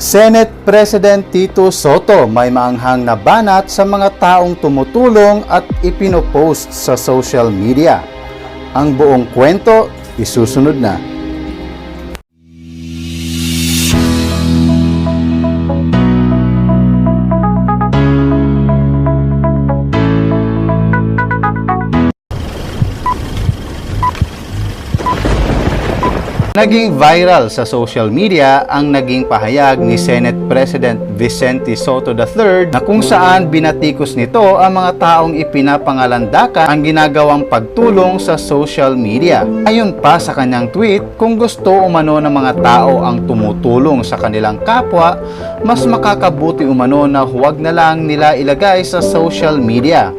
Senate President Tito Soto may maanghang na banat sa mga taong tumutulong at ipinopost sa social media. Ang buong kwento isusunod na. Naging viral sa social media ang naging pahayag ni Senate President Vicente Soto III na kung saan binatikos nito ang mga taong ipinapangalandakan ang ginagawang pagtulong sa social media. Ayon pa sa kanyang tweet, kung gusto umano ng mga tao ang tumutulong sa kanilang kapwa, mas makakabuti umano na huwag na lang nila ilagay sa social media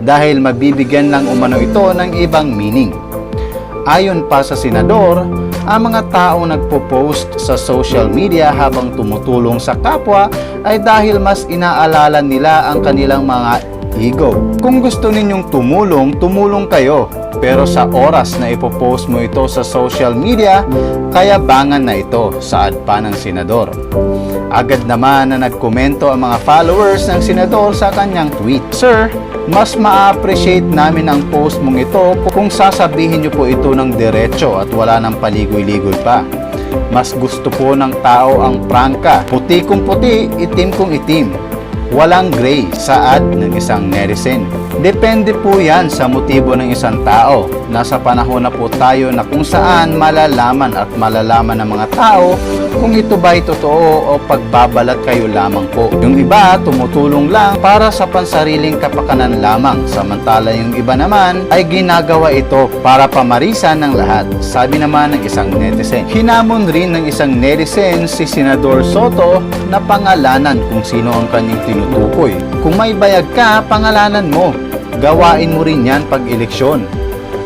dahil mabibigyan lang umano ito ng ibang meaning. Ayon pa sa senador, ang mga taong nagpo-post sa social media habang tumutulong sa kapwa ay dahil mas inaalala nila ang kanilang mga ego. Kung gusto ninyong tumulong, tumulong kayo. Pero sa oras na ipopost mo ito sa social media, kaya bangan na ito, saad pa ng senador. Agad naman na nagkomento ang mga followers ng senador sa kanyang tweet. Sir, mas ma-appreciate namin ang post mong ito kung sasabihin niyo po ito ng diretso at wala ng paligoy-ligoy pa. Mas gusto po ng tao ang prangka. Puti kong puti, itim kong itim. Walang gray sa ad ng isang netizen. Depende po yan sa motibo ng isang tao. Nasa panahon na po tayo na kung saan malalaman at malalaman ng mga tao kung ito ba'y totoo o pagbabalat kayo lamang po. Yung iba, tumutulong lang para sa pansariling kapakanan lamang. Samantala yung iba naman ay ginagawa ito para pamarisan ng lahat. Sabi naman ng isang netizen. Hinamon rin ng isang netizen si Senador Soto na pangalanan kung sino ang kanyang tinutukoy. Kung may bayag ka, pangalanan mo. Gawain mo rin yan pag eleksyon.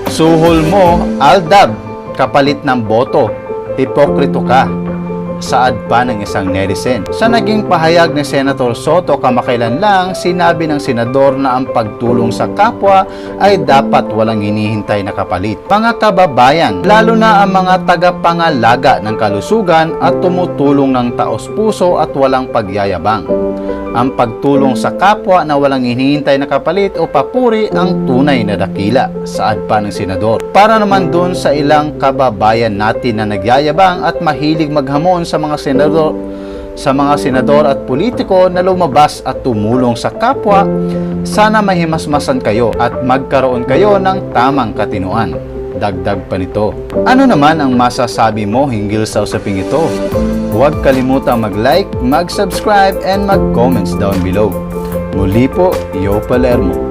Suhol mo, aldab, kapalit ng boto. Hipokrito ka saad pa ng isang netizen. Sa naging pahayag ni Senator Soto kamakailan lang, sinabi ng senador na ang pagtulong sa kapwa ay dapat walang hinihintay na kapalit. Mga kababayan, lalo na ang mga tagapangalaga ng kalusugan at tumutulong ng taos puso at walang pagyayabang. Ang pagtulong sa kapwa na walang hinihintay na kapalit o papuri ang tunay na dakila, saad pa ng senador. Para naman dun sa ilang kababayan natin na nagyayabang at mahilig maghamon sa mga senador sa mga senador at politiko na lumabas at tumulong sa kapwa, sana mahimasmasan kayo at magkaroon kayo ng tamang katinuan. Dagdag pa nito. Ano naman ang masasabi mo hinggil sa usaping ito? Huwag kalimutang mag-like, mag-subscribe, and mag-comments down below. Muli po, Yo Palermo.